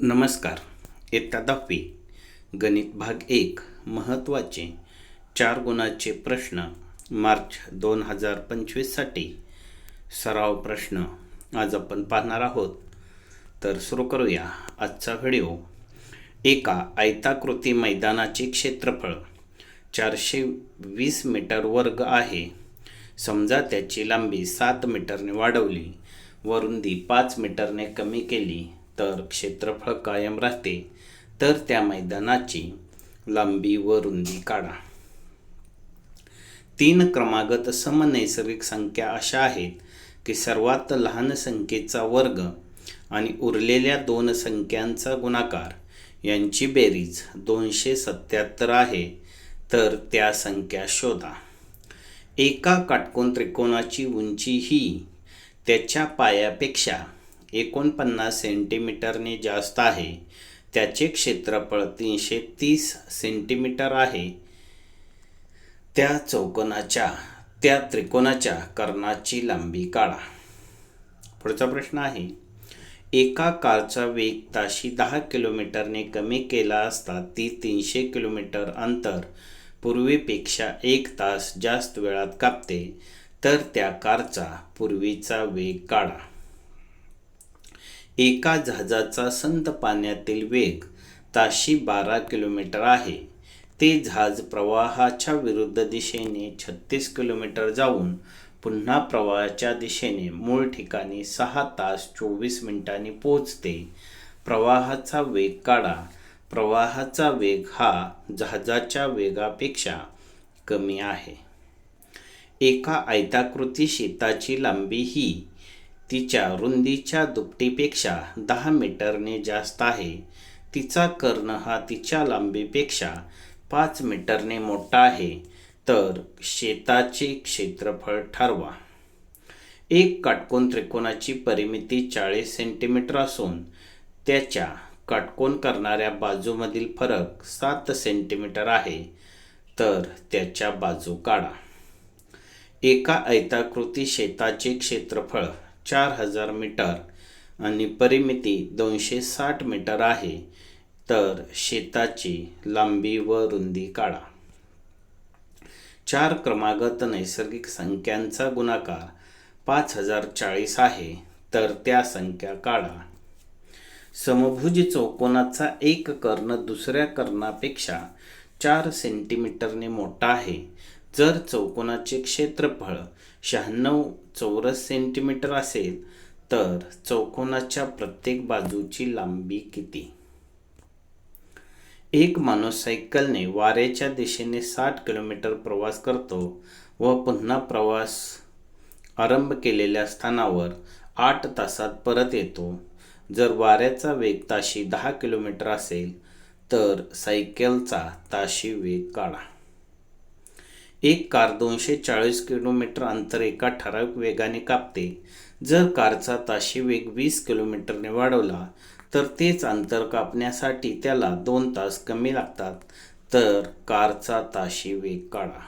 नमस्कार. इयत्ता दहावी. गणित भाग एक. महत्त्वाचे चार गुणाचे प्रश्न. मार्च दोन हजार पंचवीससाठी सराव प्रश्न. आज आपण पाहणार आहोत. तर सुरू करूया आजचा व्हिडिओ. एका आयताकृती मैदानाचे क्षेत्रफळ चारशे वीस मीटर वर्ग आहे. समजा त्याची लांबी सात मीटरने वाढवली. व रुंदी पाच मीटरने कमी केली. तर क्षेत्रफळ कायम राहते. तर त्या मैदानाची लांबी व रुंदी काढा. तीन क्रमागत समनैसर्गिक संख्या अशा आहेत की सर्वात लहान संख्येचा वर्ग आणि उरलेल्या दोन संख्यांचा गुणाकार. यांची बेरीज दोनशे सत्याहत्तर आहे. तर त्या संख्या शोधा. एका काटकोन त्रिकोणाची उंची ही त्याच्या पायापेक्षा एकोणपन्नास सेंटीमीटरने जास्त आहे. त्याचे क्षेत्रफळ तीनशे तीस सेंटीमीटर आहे. त्या चौकोनाच्या त्या त्रिकोणाच्या कर्णाची लांबी काढा. पुढचा प्रश्न आहे. एका कारचा वेग ताशी दहा किलोमीटरने कमी केला असता ती तीनशे किलोमीटर अंतर पूर्वीपेक्षा एक तास जास्त वेळात कापते. तर त्या कारचा पूर्वीचा वेग काढा. एका जहाजाचा संत पाण्यातील वेग ताशी बारा किलोमीटर आहे. ते जहाज प्रवाहाच्या विरुद्ध दिशेने छत्तीस किलोमीटर जाऊन पुन्हा प्रवाहाच्या दिशेने मूळ ठिकाणी सहा तास चोवीस मिनिटांनी पोहोचते. प्रवाहाचा वेग काढा. प्रवाहाचा वेग हा जहाजाच्या वेगापेक्षा कमी आहे. एका आयताकृती शेताची लांबी ही तिच्या रुंदीच्या दुपटीपेक्षा दहा मीटरने जास्त आहे. तिचा कर्ण हा तिच्या लांबीपेक्षा पाच मीटरने मोठा आहे. तर शेताचे क्षेत्रफळ ठरवा. एक काटकोन त्रिकोणाची परिमिती चाळीस सेंटीमीटर असून त्याच्या काटकोन करणाऱ्या बाजूमधील फरक सात सेंटीमीटर आहे. तर त्याच्या बाजू काढा. एका आयताकृती शेताचे क्षेत्रफळ चार हजार मीटर आणि परिमिती दोनशे साठ मीटर आहे. तर शेताची लांबी व रुंदी काढा. चार क्रमागत नैसर्गिक संख्यांचा गुणाकार पाच हजार चाळीस आहे. तर त्या संख्या काढा. समभुज चौकोनाचा एक कर्ण दुसऱ्या कर्णापेक्षा चार सेंटीमीटरने मोठा आहे. जर चौकोनाचे क्षेत्रफळ शहाण्णव चौरस सेंटीमीटर असेल तर चौकोनाच्या प्रत्येक बाजूची लांबी किती? एक माणूस सायकलने वाऱ्याच्या दिशेने साठ किलोमीटर प्रवास करतो व पुन्हा प्रवास आरंभ केलेल्या स्थानावर आठ तासात परत येतो. जर वाऱ्याचा वेग ताशी दहा किलोमीटर असेल तर सायकलचा ताशी वेग काढा. एक कार दोनशे चाळीस किलोमीटर अंतर एका ठराविक वेगाने कापते. जर कारचा ताशी वेग वीस किलोमीटरने वाढवला तर तेच अंतर कापण्यासाठी त्याला दोन तास कमी लागतात. तर कारचा ताशी वेग काढा.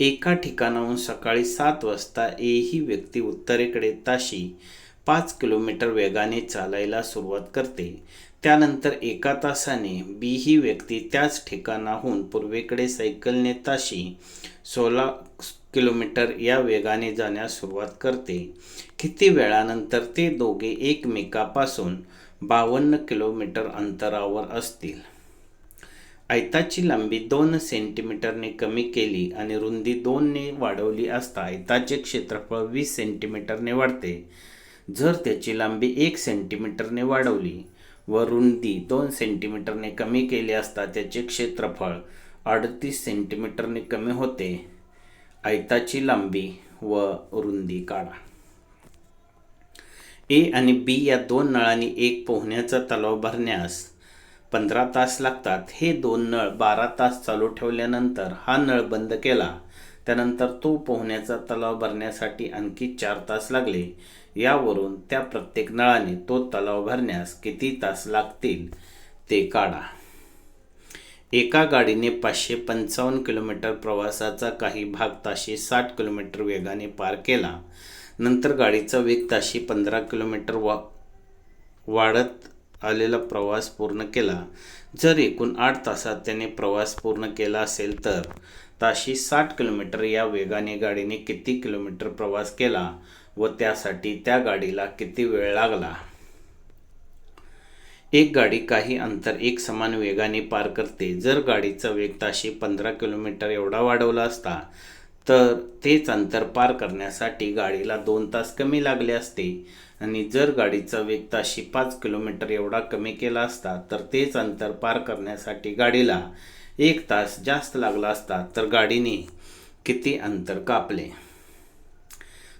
एका ठिकाणाहून सकाळी सात वाजता ए ही व्यक्ती उत्तरेकडे ताशी पाच किलोमीटर वेगाने चालायला सुरुवात करते. त्यानंतर एका तासाने बी ही व्यक्ती त्याच ठिकाणाहून पूर्वेकडे सायकलने ताशी सोळा किलोमीटर या वेगाने जाण्यास सुरुवात करते. किती वेळानंतर ते दोघे एकमेकापासून बावन्न किलोमीटर अंतरावर असतील? आयताची लांबी दोन सेंटीमीटरने कमी केली आणि रुंदी दोनने वाढवली असता आयताचे क्षेत्रफळ वीस सेंटीमीटरने वाढते. जर त्याची लांबी एक सेंटीमीटरने वाढवली व रुंदी दोन सेंटीमीटरने कमी केली असता त्याचे क्षेत्रफळ अडतीस सेंटीमीटरने कमी होते. आयताची लांबी व रुंदी काढा. ए आणि बी या दोन नळांनी एक पोहण्याचा तलाव भरण्यास पंधरा तास लागतात. हे दोन नळ बारा तास चालू ठेवल्यानंतर हा नळ बंद केला. त्यानंतर तो पोहण्याचा तलाव भरण्यासाठी आणखी चार तास लागले. यावरून त्या प्रत्येक नळाने तो तलाव भरण्यास किती तास लागतील ते काढा. एका गाडीने पाचशे पंचावन्न किलोमीटर प्रवासाचा काही भाग ताशी साठ किलोमीटर वेगाने पार केला. नंतर गाडीचा वेग ताशी पंधरा किलोमीटर वा वाढत आलेला प्रवास पूर्ण केला. जर एकूण आठ तासात त्याने प्रवास पूर्ण केला असेल तर ताशी साठ किलोमीटर या वेगाने गाडीने किती किलोमीटर प्रवास केला व त्यासाठी त्या गाडीला किती वेळ लागला? एक गाडी काही अंतर एक समान वेगाने पार करते. जर गाडीचा वेग ताशी पंधरा किलोमीटर एवढा वाढवला असता तर तेच अंतर पार करण्यासाठी गाडीला दोन तास कमी लागले असते. आणि जर गाडीचा वेग ताशी पाच किलोमीटर एवढा कमी केला असता तर तेच अंतर पार करण्यासाठी गाडीला एक तास जास्त लागला असता तर गाडीने किती अंतर कापले?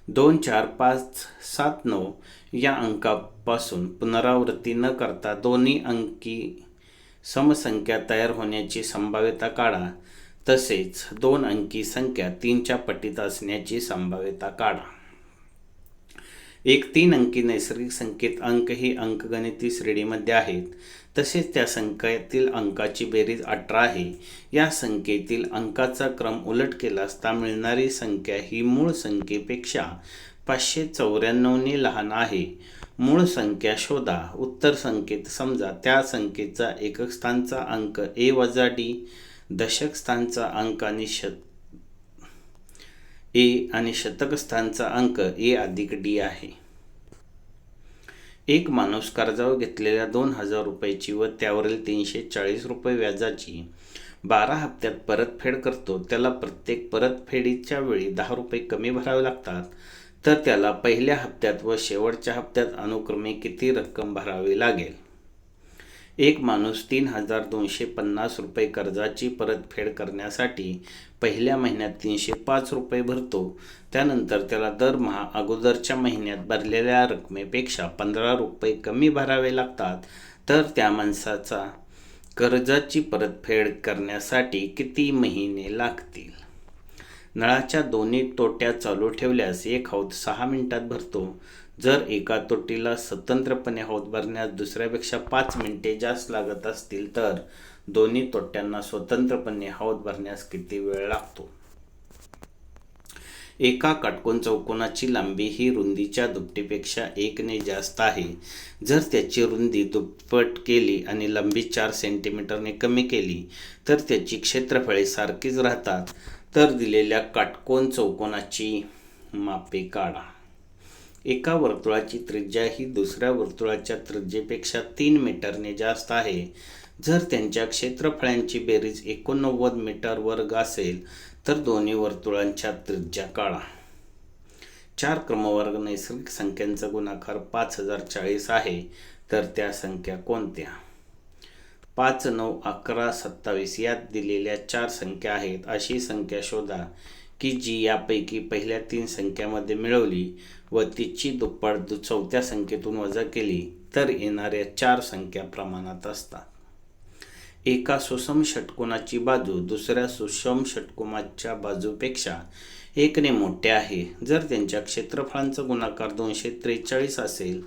दोन चार पाच सात नऊ या अंकापासून पुनरावृत्ती न करता दोन्ही अंकी समसंख्या तयार होण्याची संभाव्यता काढा. तसेच दोन अंकी संख्या तीनच्या पटीत असण्याची संभाव्यता काढा. एक तीन अंकी नैसर्गिक संख्येत अंक ही अंकगणिती श्रेणीमध्ये आहेत. तसेच त्या संख्येतील अंकाची बेरीज अठरा आहे. या संख्येतील अंकाचा क्रम उलट केला असता मिळणारी संख्या ही मूळ संख्येपेक्षा पाचशे चौऱ्याण्णवने लहान आहे. मूळ संख्या शोधा. उत्तर संख्येत समजा त्या संख्येचा एकक स्थानचा अंक ए वजा डी दशक स्थानचा अंक आणि शत ए आणि शतक स्थानचा अंक ए अधिक डी आहे. एक माणूस कर्जावर घेतलेल्या दोन हजार रुपयाची व त्यावरील तीनशे चाळीस रुपये व्याजाची बारा हप्त्यात परतफेड करतो. त्याला प्रत्येक परतफेडीच्या वेळी दहा रुपये कमी भरावे लागतात. तर त्याला पहिल्या हप्त्यात व शेवटच्या हप्त्यात अनुक्रमे किती रक्कम भरावी लागेल? एक माणूस तीन हजार दोनशे पन्नास रुपये कर्जाची परतफेड करण्यासाठी पहिल्या महिन्यात तीनशे पाच रुपये भरतो. त्यानंतर त्याला दरमहा अगोदरच्या महिन्यात भरलेल्या रकमेपेक्षा पंधरा रुपये कमी भरावे लागतात. तर त्या माणसाचा कर्जाची परतफेड करण्यासाठी किती महिने लागतील? नळाच्या दोन्ही तोट्या चालू ठेवल्यास एक हौद सहा मिनिटात भरतो. जर एका तोटीला स्वतंत्रपणे हौद भरण्यास दुसऱ्यापेक्षा पाच मिनिटे जास्त लागत असतील तर दोन्ही तोट्यांना स्वतंत्रपणे हौद भरण्यास किती वेळ लागतो? एका काटकोन चौकोनाची लांबी ही रुंदीच्या दुपटीपेक्षा एकने जास्त आहे. जर त्याची रुंदी दुप्पट केली आणि लांबी चार सेंटीमीटरने कमी केली तर त्याची क्षेत्रफळे सारखीच राहतात. तर दिलेल्या काटकोन चौकोनाची मापे काढा. एका वर्तुळाची त्रिज्या ही दुसऱ्या वर्तुळाच्या त्रिज्येपेक्षा तीन मीटरने जास्त आहे. जर त्यांच्या क्षेत्रफळांची बेरीज एकोणनव्वद मीटर वर्ग असेल तर दोन्ही वर्तुळांच्या त्रिज्या काढा. चार क्रमवर्ग नैसर्गिक संख्यांचा गुणाकार पाच हजार चाळीस आहे तर त्या संख्या कोणत्या? पाच नऊ अकरा सत्तावीस यात दिलेल्या चार संख्या आहेत. अशी संख्या शोधा की जी यापैकी पहिल्या तीन संख्यामध्ये मिळवली व तिची दुप्पट चौथ्या संख्येतून वजा केली तर येणाऱ्या चार संख्या प्रमाणात असतात. एका सुषम षटकोनाची बाजू दुसऱ्या सुषम षटकोनाच्या बाजूपेक्षा एकने मोठे आहे. जर त्यांच्या क्षेत्रफळांचा गुणाकार दोनशे त्रेचाळीस असेल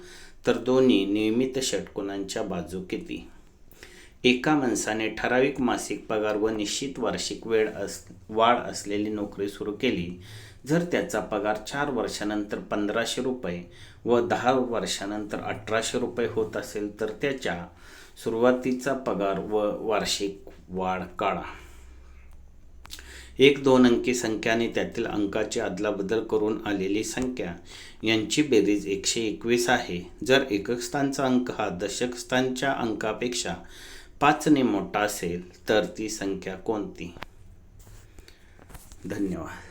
तर दोन्ही नियमित षटकोनांच्या बाजू किती? एका माणसाने ठराविक मासिक पगार व निश्चित वार्षिक वेळ अस वाढ असलेली नोकरी सुरू केली जर त्याचा पगार चार वर्षानंतर पंधराशे रुपये व दहा वर्षानंतर अठराशे रुपये होत असेल तर त्याच्या सुरुवातीचा पगार व वार्षिक वाढ काढा. एक दोन अंकी संख्या आणि त्यातील अंकाची अदलाबदल करून आलेली संख्या यांची बेरीज एकशे एकवीस आहे. जर एकक स्थानचा अंक हा दशक स्थानच्या अंकापेक्षा पाचने मोठा असेल तर ती संख्या कोणती? धन्यवाद.